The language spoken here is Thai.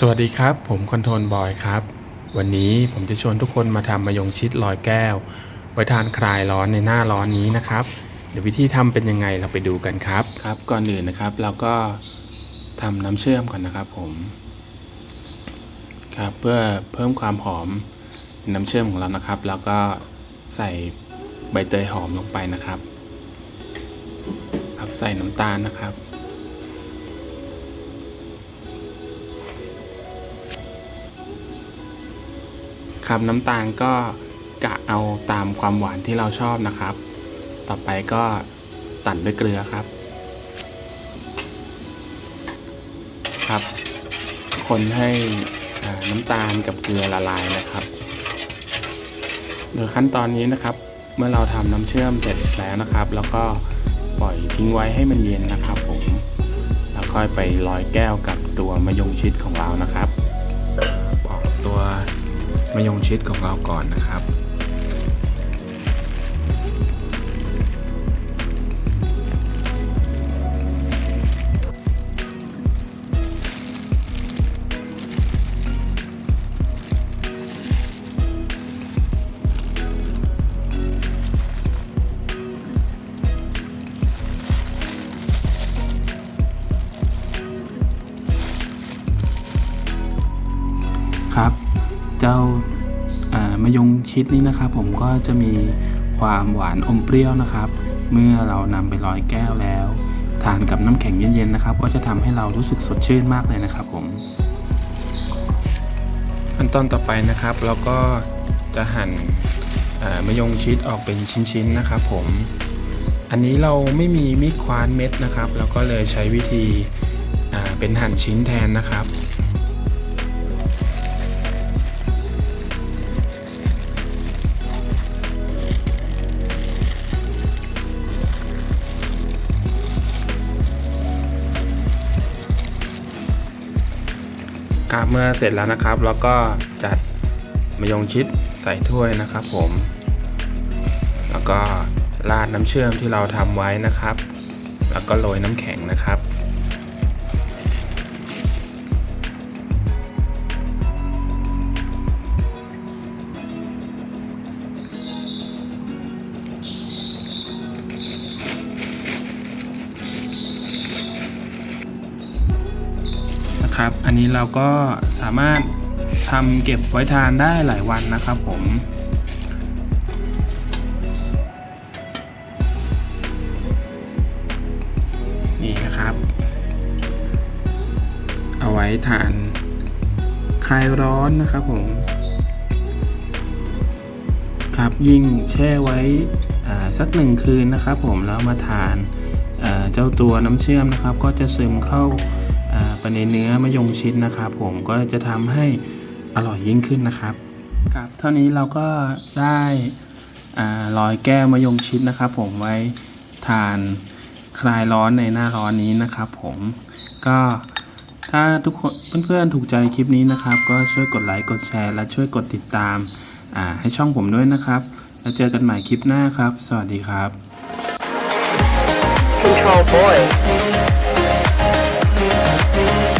สวัสดีครับ ผมคอนโทรลบอยครับ วันนี้ผมจะชวนทุกคนมาทำมะยงชิดลอยแก้ว ไว้ทานคลายร้อนในหน้าร้อนนี้นะครับ เดี๋ยววิธีทำเป็นยังไงเราไปดูกันครับครับ ก่อนอื่นนะครับ เราก็ทำน้ำเชื่อมก่อนนะครับผมครับเพื่อเพิ่มความหอมน้ำเชื่อมของเรานะครับ แล้วก็ใส่ใบเตยหอมลงไปนะครับครับใส่น้ำตาลนะครับ ครับน้ำตาลก็กะเอาตามความหวานที่เราชอบนะครับ ต่อไปก็ตัดด้วยเกลือครับ ครับ คนให้น้ำตาลกับเกลือละลายนะครับโดยขั้นตอนนี้นะครับ เมื่อเราทำน้ำเชื่อมเสร็จแล้วนะครับ แล้วก็ปล่อยทิ้งไว้ให้มันเย็นนะครับผมแล้วค่อยไปลอยแก้วกับตัวมะยงชิดของเรานะครับปอกตัว มายงชิดของเราก่อนนะครับ เจ้าอ่ามะยงชิดนี้นะครับผมก็จะมีความหวานอมเปรี้ยวนะครับ เมื่อเรานำไปลอยแก้วแล้ว ทานกับน้ำแข็งเย็นๆนะครับ ก็จะทำให้เรารู้สึกสดชื่นมากเลยนะครับผมขั้นตอนต่อไปนะครับเราก็จะหั่นอ่ามะยงชิดออกเป็นชิ้นๆนะครับ ผม อันนี้เราไม่มีมีดคว้านเม็ดนะครับ เราก็เลยใช้วิธีเป็นหั่นชิ้นแทนนะครับ ครับเมื่อเสร็จแล้วนะครับแล้วก็จัดมะยงชิดใส่ถ้วยนะครับผม แล้วก็ราดน้ำเชื่อมที่เราทำไว้นะครับ แล้วก็โรยน้ำแข็งนะครับ นะครับ อันนี้เราก็สามารถทำเก็บไว้ทานได้หลายวันนะครับผมนี่นะครับ เอาไว้ทานคลายร้อนนะครับผม ครับยิ่งแช่ไว้สักหนึ่งคืนนะครับผมแล้วมาทานเจ้าตัวน้ำเชื่อมนะครับ ก็จะซึมเข้า ไปในเนื้อมะยงชิดนะครับผมก็จะทำให้อร่อยยิ่งขึ้นนะครับครับเท่านี้เราก็ได้ลอยแก้วมะยงชิดนะครับ ผมไว้ทานคลายร้อนในหน้าร้อนนี้นะครับผมก็ถ้าทุกคนเพื่อนๆถูกใจคลิปนี้นะครับ ก็ช่วยกดไลค์กดแชร์ และช่วยกดติดตามาให้ช่องผมด้วยนะครับ แล้วเจอกันใหม่คลิปหน้าครับ สวัสดีครับ Control Boy. Thank you.